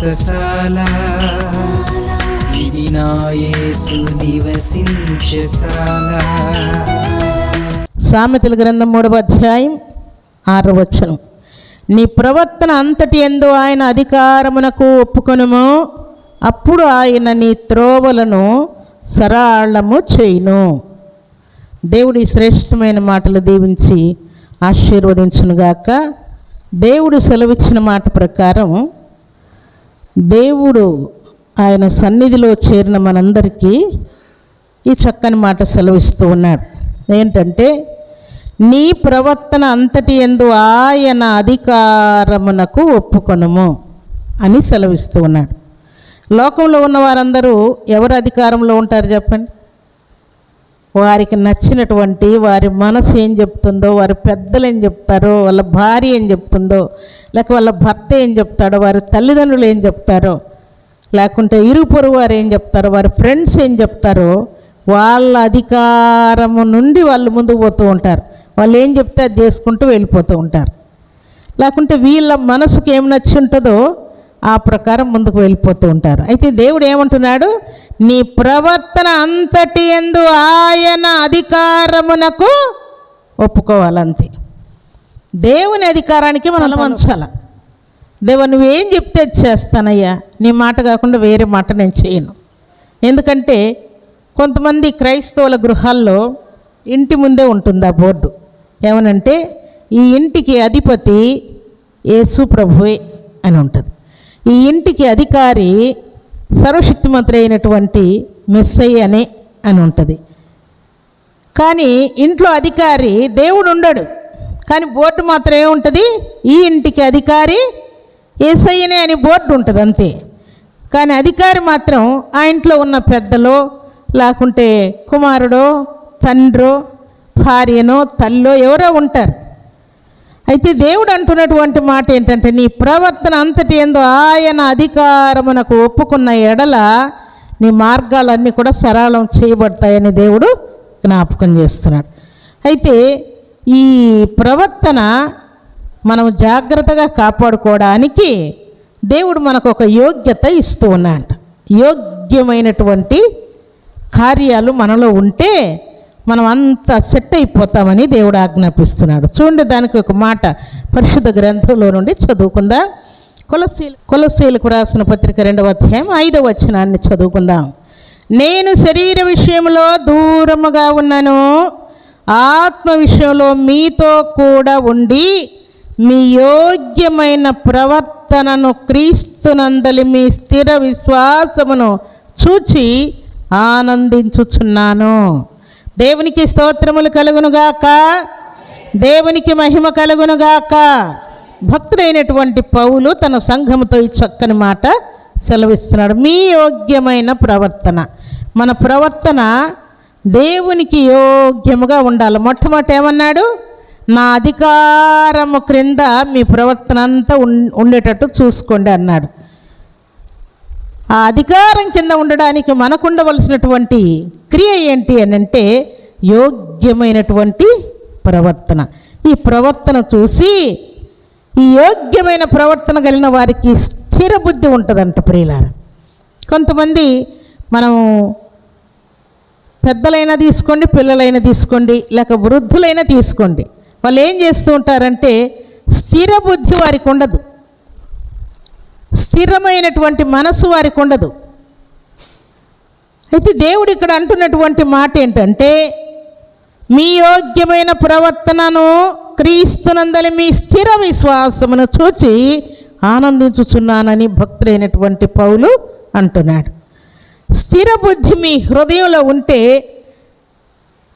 వ్రతశాల ఇది నివసించశాల సామెతల గ్రంథం మూడవ అధ్యాయం ఆరవ నీ ప్రవర్తన అంతటి ఎందు ఆయన అధికారమునకు ఒప్పుకొనుము అప్పుడు ఆయన నీ త్రోవలను సరాళము చేయును. దేవుడి శ్రేష్టమైన మాటలు దీవించి ఆశీర్వదించునుగాక. దేవుడు సెలవిచ్చిన మాట ప్రకారం దేవుడు ఆయన సన్నిధిలో చేరిన మనందరికీ ఈ చక్కని మాట సెలవిస్తూ ఉన్నాడు. ఏంటంటే నీ ప్రవర్తన అంతటి ఎందు ఆయన అధికారమునకు ఒప్పుకొనుము అని సెలవిస్తూ ఉన్నాడు. లోకంలో ఉన్న వారందరూ ఎవరు అధికారంలో ఉంటారు చెప్పండి? వారికి నచ్చినటువంటి వారి మనసు ఏం చెప్తుందో వారి పెద్దలు ఏం చెప్తారో వాళ్ళ భార్య ఏం చెప్తుందో లేక వాళ్ళ భర్త ఏం చెప్తాడో వారి తల్లిదండ్రులు ఏం చెప్తారో లేకుంటే ఇరుపొరు వారు ఏం చెప్తారో వారి ఫ్రెండ్స్ ఏం చెప్తారో వాళ్ళ అధికారము నుండి వాళ్ళు ముందుకు పోతూ ఉంటారు. వాళ్ళు ఏం చెప్తే అది చేసుకుంటూ వెళ్ళిపోతూ ఉంటారు. లేకుంటే వీళ్ళ మనసుకి ఏం నచ్చి ఉంటుందో ఆ ప్రకారం ముందుకు వెళ్ళిపోతూ ఉంటారు. అయితే దేవుడు ఏమంటున్నాడు? నీ ప్రవర్తన అంతటి ఎందు ఆయన అధికారమునకు ఒప్పుకోవాలంతే. దేవుని అధికారానికి మనం వంచాల దేవ నువ్వేం చెప్తే చేస్తానయ్యా? నీ మాట కాకుండా వేరే మాట నేను చేయను. ఎందుకంటే కొంతమంది క్రైస్తవుల గృహాల్లో ఇంటి ముందే ఉంటుంది ఆ బోర్డు. ఏమనంటే ఈ ఇంటికి అధిపతి యేసు ప్రభువే అని ఉంటుంది. ఈ ఇంటికి అధికారి సర్వశక్తిమంత్రి అయినటువంటి మెస్సయ్య అనే అని ఉంటుంది. కానీ ఇంట్లో అధికారి దేవుడు ఉండడు. కానీ బోర్డు మాత్రం ఏముంటుంది? ఈ ఇంటికి అధికారి ఏసయ్యనే అని బోర్డు ఉంటుంది అంతే. కానీ అధికారి మాత్రం ఆ ఇంట్లో ఉన్న పెద్దలో లేకుంటే కుమారుడో తండ్రో భార్యనో తల్లో ఎవరో ఉంటారు. అయితే దేవుడు అంటున్నటువంటి మాట ఏంటంటే నీ ప్రవర్తన అంతటి ఏందో ఆయన అధికారమునకు ఒప్పుకున్న ఎడల నీ మార్గాలన్నీ కూడా సరళం చేయబడతాయని దేవుడు జ్ఞాపకం చేస్తున్నాడు. అయితే ఈ ప్రవర్తన మనం జాగ్రత్తగా కాపాడుకోవడానికి దేవుడు మనకు ఒక యోగ్యత ఇస్తూ ఉన్నాడు యోగ్యమైనటువంటి కార్యాలు మనలో ఉంటే మనం అంత సెట్ అయిపోతామని దేవుడు ఆజ్ఞాపిస్తున్నాడు. చూడండి దానికి ఒక మాట పరిశుద్ధ గ్రంథంలో నుండి చదువుకుందాం. కొలసీలు కొలసీలకు రాసిన పత్రిక రెండవ అధ్యాయం ఐదవ వచనాన్ని చదువుకుందాం. నేను శరీర విషయంలో దూరముగా ఉన్నాను. ఆత్మ విషయంలో మీతో కూడా ఉండి మీ యోగ్యమైన ప్రవర్తనను క్రీస్తునందలి మీ స్థిర విశ్వాసమును చూచి ఆనందించుచున్నాను. దేవునికి స్తోత్రములు కలుగునుగాక. దేవునికి మహిమ కలుగునుగాక. భక్తుడైనటువంటి పౌలు తన సంఘముతో ఈ చక్కని మాట సెలవిస్తున్నాడు. మీ యోగ్యమైన ప్రవర్తన. మన ప్రవర్తన దేవునికి యోగ్యముగా ఉండాలి. మొట్టమొదటి ఏమన్నాడు? నా అధికారము క్రింద మీ ప్రవర్తన అంతా ఉం- ఉండేటట్టు చూసుకోండి అన్నాడు. ఆ అధికారం కింద ఉండడానికి మనకు ఉండవలసినటువంటి క్రియ ఏంటి అని అంటే యోగ్యమైనటువంటి ప్రవర్తన. ఈ ప్రవర్తన చూసి ఈ యోగ్యమైన ప్రవర్తన కలిగిన వారికి స్థిర బుద్ధి ఉంటుందంట ప్రియులార. కొంతమంది మనం పెద్దలైనా తీసుకోండి పిల్లలైనా తీసుకోండి లేక వృద్ధులైనా తీసుకోండి. వాళ్ళు ఏం చేస్తూ ఉంటారంటే స్థిర బుద్ధి వారికి ఉండదు. స్థిరమైనటువంటి మనసు వారికి ఉండదు. అయితే దేవుడు ఇక్కడ అంటున్నటువంటి మాట ఏంటంటే మీ యోగ్యమైన ప్రవర్తనను క్రీస్తునందలి మీ స్థిర విశ్వాసమును చూచి ఆనందించుచున్నానని భక్తులైనటువంటి పౌలు అంటున్నాడు. స్థిర బుద్ధి మీ హృదయంలో ఉంటే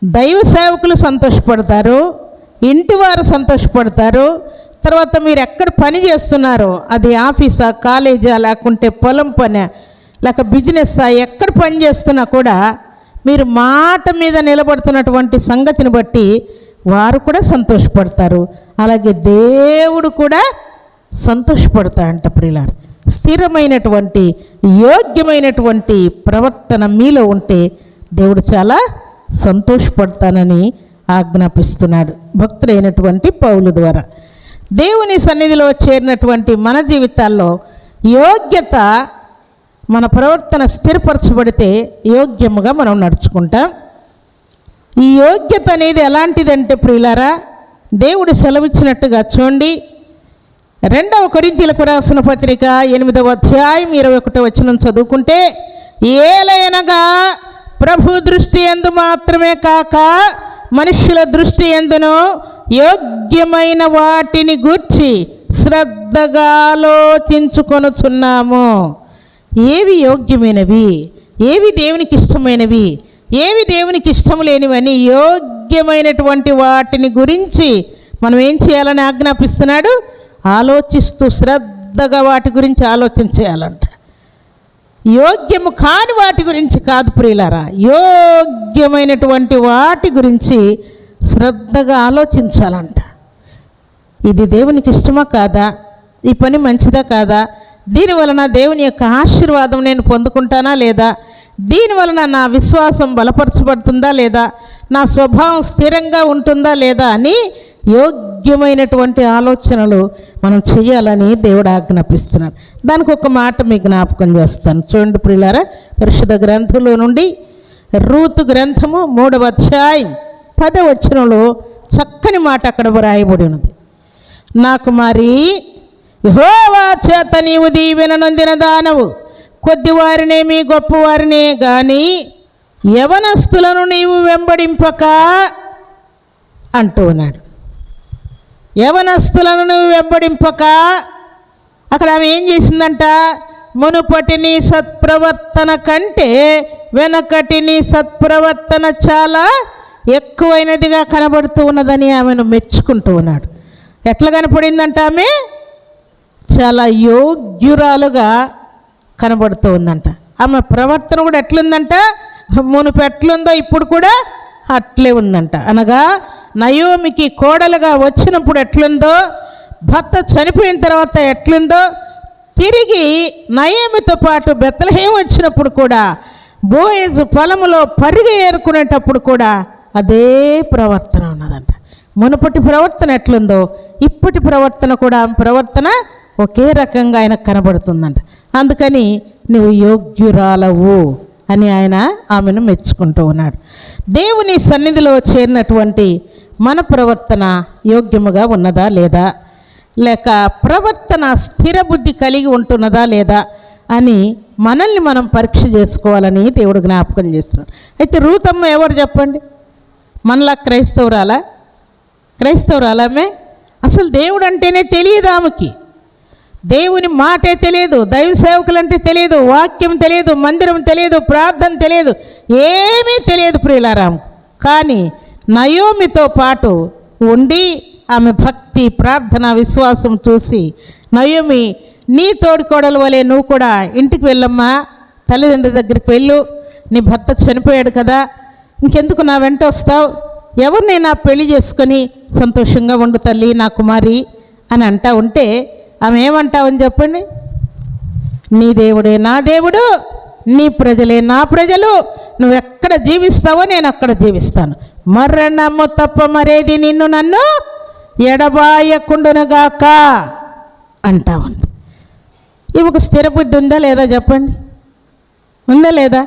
దైవ సేవకులు సంతోషపడతారు ఇంటివారు సంతోషపడతారు తర్వాత మీరు ఎక్కడ పని చేస్తున్నారో అది ఆఫీసా కాలేజా లేకుంటే పొలం పని లేక బిజినెస్సా ఎక్కడ పని చేస్తున్నా కూడా మీరు మాట మీద నిలబడుతున్నటువంటి సంగతిని బట్టి వారు కూడా సంతోషపడతారు. అలాగే దేవుడు కూడా సంతోషపడతాడంట ప్రియులారు. స్థిరమైనటువంటి యోగ్యమైనటువంటి ప్రవర్తన మీలో ఉంటే దేవుడు చాలా సంతోషపడతానని ఆజ్ఞాపిస్తున్నాడు భక్తులైనటువంటి పౌలు ద్వారా. దేవుని సన్నిధిలో చేరినటువంటి మన జీవితాల్లో యోగ్యత మన ప్రవర్తన స్థిరపరచబడితే యోగ్యముగా మనం నడుచుకుంటాం. ఈ యోగ్యత అనేది ఎలాంటిదంటే ప్రియులారా దేవుడు సెలవిచ్చినట్టుగా చూడండి. రెండవ కొరింతీలకు రాసిన పత్రిక ఎనిమిదవ అధ్యాయం ఇరవై ఒకటో వచ్చిన చదువుకుంటే ఏలయనగా ప్రభు దృష్టి ఎందు మాత్రమే కాక మనుషుల దృష్టి ఎందును యోగ్యమైన వాటిని గూర్చి శ్రద్ధగా ఆలోచించుకొనుచున్నాము. ఏవి యోగ్యమైనవి? ఏవి దేవునికి ఇష్టమైనవి ఏవి దేవునికి ఇష్టం లేనివని యోగ్యమైనటువంటి వాటిని గురించి మనం ఏం చేయాలని ఆజ్ఞాపిస్తున్నాడు? ఆలోచిస్తూ శ్రద్ధగా వాటి గురించి ఆలోచించేయాలంట. యోగ్యము కాని వాటి గురించి కాదు ప్రియులారా. యోగ్యమైనటువంటి వాటి గురించి శ్రద్ధగా ఆలోచించాలంట. ఇది దేవునికి ఇష్టమా కాదా? ఈ పని మంచిదా కాదా? దీని వలన దేవుని యొక్క ఆశీర్వాదం నేను పొందుకుంటానా లేదా? దీని వలన నా విశ్వాసం బలపరచబడుతుందా లేదా? నా స్వభావం స్థిరంగా ఉంటుందా లేదా అని యోగ్యమైనటువంటి ఆలోచనలు మనం చేయాలని దేవుడు ఆజ్ఞాపిస్తున్నాడు. దానికి ఒక మాట మీ జ్ఞాపకం చేస్తాను. చూడండి ప్రియులారా పరిశుద్ధ గ్రంథంలో నుండి రూతు గ్రంథము మూడవ అధ్యాయం. పదవచనంలో చక్కని మాట అక్కడ వ్రాయబడి ఉన్నది. నాకు మరి యహోవా చేత నీవు దీవెన నొందిన దానవు కొద్దివారినేమి గొప్పవారినే కానీ యవనస్తులను నీవు వెంబడింపక అంటూ ఉన్నాడు. యవనస్తులను నువ్వు వెంబడింపక అక్కడ ఆమె ఏం చేసిందంట? మునుపటి నీ సత్ప్రవర్తన కంటే వెనకటి నీ సత్ప్రవర్తన చాలా ఎక్కువైనదిగా కనబడుతూ ఉన్నదని ఆమెను మెచ్చుకుంటూ ఉన్నాడు. ఎట్లా కనపడిందంట ఆమె? చాలా యోగ్యురాలుగా కనబడుతూ ఉందంట. ఆమె ప్రవర్తన కూడా ఎట్లుందంట? మునుపు ఎట్లుందో ఇప్పుడు కూడా అట్లే ఉందంట. అనగా నయోమికి కోడలుగా వచ్చినప్పుడు ఎట్లుందో భర్త చనిపోయిన తర్వాత ఎట్లుందో తిరిగి నయోమితో పాటు బెత్తలహేం వచ్చినప్పుడు కూడా బోయేజు పొలములో పరుగు ఏరుకునేటప్పుడు కూడా అదే ప్రవర్తన ఉన్నదంట. మునుపటి ప్రవర్తన ఎట్లుందో ఇప్పటి ప్రవర్తన కూడా ఆమె ప్రవర్తన ఒకే రకంగా ఆయనకు కనబడుతుందంట. అందుకని నువ్వు యోగ్యురాలవు అని ఆయన ఆమెను మెచ్చుకుంటూ ఉన్నాడు. దేవుని సన్నిధిలో చేరినటువంటి మన ప్రవర్తన యోగ్యముగా ఉన్నదా లేదా? లేక ప్రవర్తన స్థిర బుద్ధి కలిగి ఉంటున్నదా లేదా? అని మనల్ని మనం పరీక్ష చేసుకోవాలని దేవుడు జ్ఞాపకం చేస్తున్నాడు. అయితే రూతమ్మ ఎవరు చెప్పండి? మనలా క్రైస్తవురాలా? క్రైస్తవురాలమే అసలు దేవుడు అంటేనే తెలియదు ఆమెకి. దేవుని మాటే తెలియదు దైవ సేవకులంటే తెలియదు వాక్యం తెలియదు మందిరం తెలియదు ప్రార్థన తెలియదు ఏమీ తెలియదు ప్రియులారాము కానీ నయోమితో పాటు ఉండి ఆమె భక్తి ప్రార్థన విశ్వాసం చూసి నయోమి నీ తోడుకోడల వలె నువ్వు కూడా ఇంటికి వెళ్ళమ్మా తల్లిదండ్రుల దగ్గరికి వెళ్ళు నీ భర్త చనిపోయాడు కదా ఇంకెందుకు నా వెంట వస్తావు? ఎవరినైనా పెళ్ళి చేసుకొని సంతోషంగా ఉండు తల్లి నా కుమారి అని అంటా ఉంటే ఆమె ఏమంటావని చెప్పండి? నీ దేవుడే నా దేవుడు నీ ప్రజలే నా ప్రజలు నువ్వు ఎక్కడ జీవిస్తావో నేను అక్కడ జీవిస్తాను. మరణము తప్ప మరేది నిన్ను నన్ను ఎడబాయకుండునగాక అంటా ఉంది. ఈమెకు స్థిర బుద్ధి ఉందా లేదా చెప్పండి? ఉందా లేదా?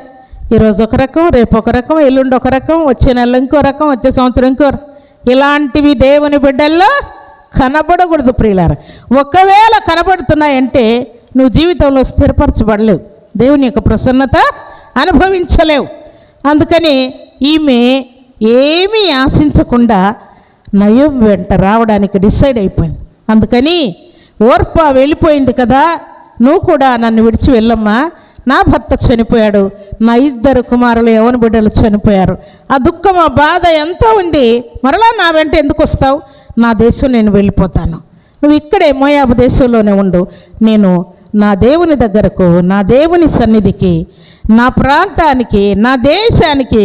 ఈరోజు ఒక రకం రేపు ఒక రకం ఎల్లుండి ఒక రకం వచ్చే నెల ఇంకో రకం వచ్చే సంవత్సరం ఇంకో ఇలాంటివి దేవుని బిడ్డల్లో కనబడకూడదు ప్రియులార. ఒకవేళ కనబడుతున్నాయంటే నువ్వు జీవితంలో స్థిరపరచబడలేవు. దేవుని యొక్క ప్రసన్నత అనుభవించలేవు. అందుకని ఈమె ఏమీ ఆశించకుండా నయం వెంట రావడానికి డిసైడ్ అయిపోయింది. అందుకని ఓర్ప వెళ్ళిపోయింది కదా. నువ్వు కూడా నన్ను విడిచి వెళ్ళమ్మా. నా భర్త చనిపోయాడు. నా ఇద్దరు కుమారులు యవన బిడ్డలు చనిపోయారు. ఆ దుఃఖం ఆ బాధ ఎంతో ఉంది మరలా నా వెంట ఎందుకు వస్తావు? నా దేశం నేను వెళ్ళిపోతాను. నువ్వు ఇక్కడే మోయాబు దేశంలోనే ఉండు. నేను నా దేవుని దగ్గరకు నా దేవుని సన్నిధికి నా ప్రాంతానికి నా దేశానికి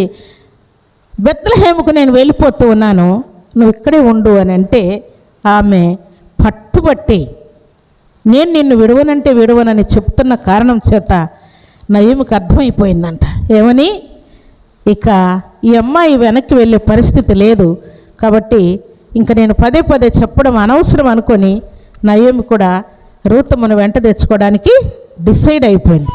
బెత్తలహేముకు నేను వెళ్ళిపోతూ ఉన్నాను. నువ్వు ఇక్కడే ఉండు అని అంటే ఆమె పట్టుబట్టి నేను నిన్ను విడవనంటే విడవనని చెప్తున్న కారణం చేత నయముకి అర్థమైపోయిందంట. ఏమని? ఇక ఈ అమ్మాయి వెనక్కి వెళ్ళే పరిస్థితి లేదు. కాబట్టి ఇంక నేను పదే పదే చెప్పడం అనవసరం అనుకొని నయోమి కూడా రూతమ్మను వెంట తెచ్చుకోవడానికి డిసైడ్ అయిపోయింది.